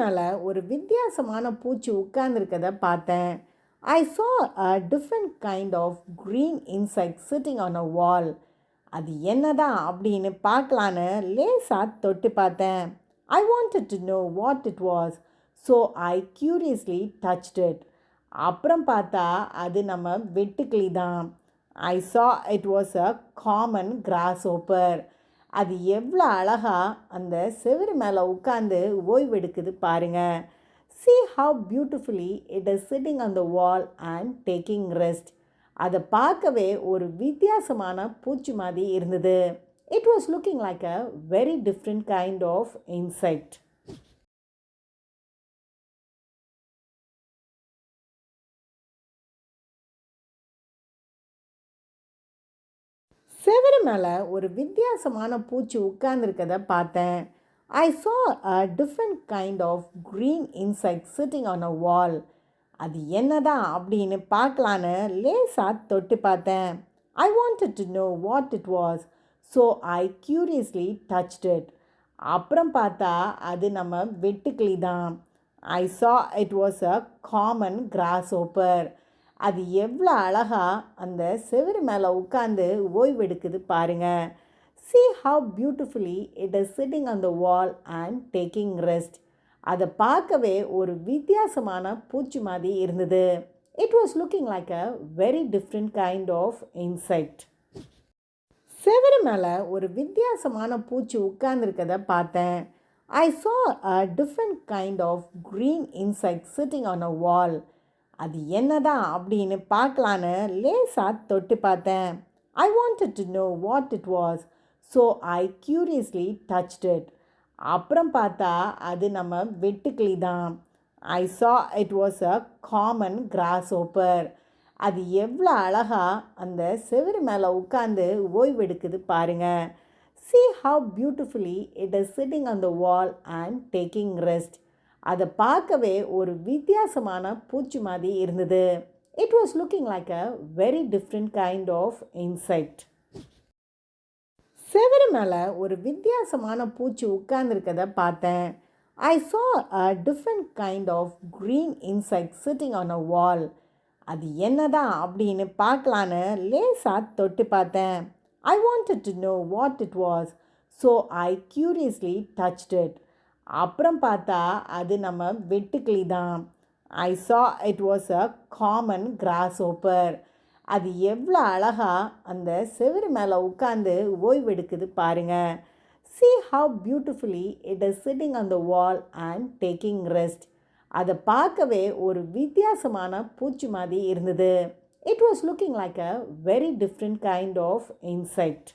மேலே ஒரு வித்தியாசமான பூச்சி உட்கார்ந்துருக்கத பார்த்தேன். I saw a different kind of green insect sitting on a wall அது என்னதான் அப்படின்னு பார்க்கலான்னு லேசாக தொட்டு பார்த்தேன். I wanted to know what it was so I curiously touched it அப்புறம் பார்த்தா அது நம்ம வெட்டுக்கிளி தான். I saw it was a common grasshopper அது எவ்வளோ அழகாக அந்த செவுரு மேலே உட்காந்து ஓய்வெடுக்குது பாருங்கள் see how beautifully it is sitting on the wall and taking rest அதை பார்க்கவே ஒரு வித்தியாசமான பூச்சி மாதிரி இருந்தது. It was looking like a very different kind of insect மேலே ஒரு வித்தியாசமான பூச்சி உட்கார்ந்துருக்கத பார்த்தேன். I saw a different kind of green insect sitting on a wall அது என்னதான் அப்படின்னு பார்க்கலான்னு லேசாக தொட்டு பார்த்தேன். I wanted to know what it was so I curiously touched it அப்புறம் பார்த்தா அது நம்ம வெட்டுக்கிளி தான். I saw it was a common grasshopper அது எவ்வளோ அழகாக அந்த செவரு மேலே உட்காந்து ஓய்வெடுக்குது பாருங்க. See how beautifully it is sitting on the wall and taking rest அதை பார்க்கவே ஒரு வித்தியாசமான பூச்சி மாதிரி இருந்தது. It was looking like a very different kind of insect செவரு மேலே ஒரு வித்தியாசமான பூச்சி உட்கார்ந்துருக்கத பார்த்தேன். I saw a different kind of green insect sitting on a wall அது என்னதான் அப்படின்னு பார்க்கலான்னு லேசாக தொட்டு பார்த்தேன். I wanted to know what it was so I curiously touched it அப்புறம் பார்த்தா அது நம்ம வெட்டுக்கிளி தான். I saw it was a common grasshopper அது எவ்வளோ அழகாக அந்த செவுரு மேலே உட்காந்து ஓய்வெடுக்குது பாருங்கள் see how beautifully it is sitting அந்த the அண்ட் டேக்கிங் ரெஸ்ட் அதை பார்க்கவே ஒரு வித்தியாசமான பூச்சி மாதிரி இருந்தது. It was looking like a very different kind of insect செவரு மேலே ஒரு வித்தியாசமான பூச்சி உட்கார்ந்துருக்கத பார்த்தேன். I saw a different kind of green insect sitting on a wall அது என்னதான் அப்படின்னு பார்க்கலான்னு லேசாக தொட்டு பார்த்தேன். I wanted to know what it was so I curiously touched it அப்புறம் பார்த்தா அது நம்ம வெட்டுக்கிளி தான். I saw it was a common grasshopper அது எவ்வளோ அழகாக அந்த செவுரு மேலே உட்காந்து ஓய்வெடுக்குது பாருங்க. See how beautifully it is sitting on the wall and taking rest அதை பார்க்கவே ஒரு வித்தியாசமான பூச்சி மாதிரி இருந்தது. It was looking like a very different kind of insect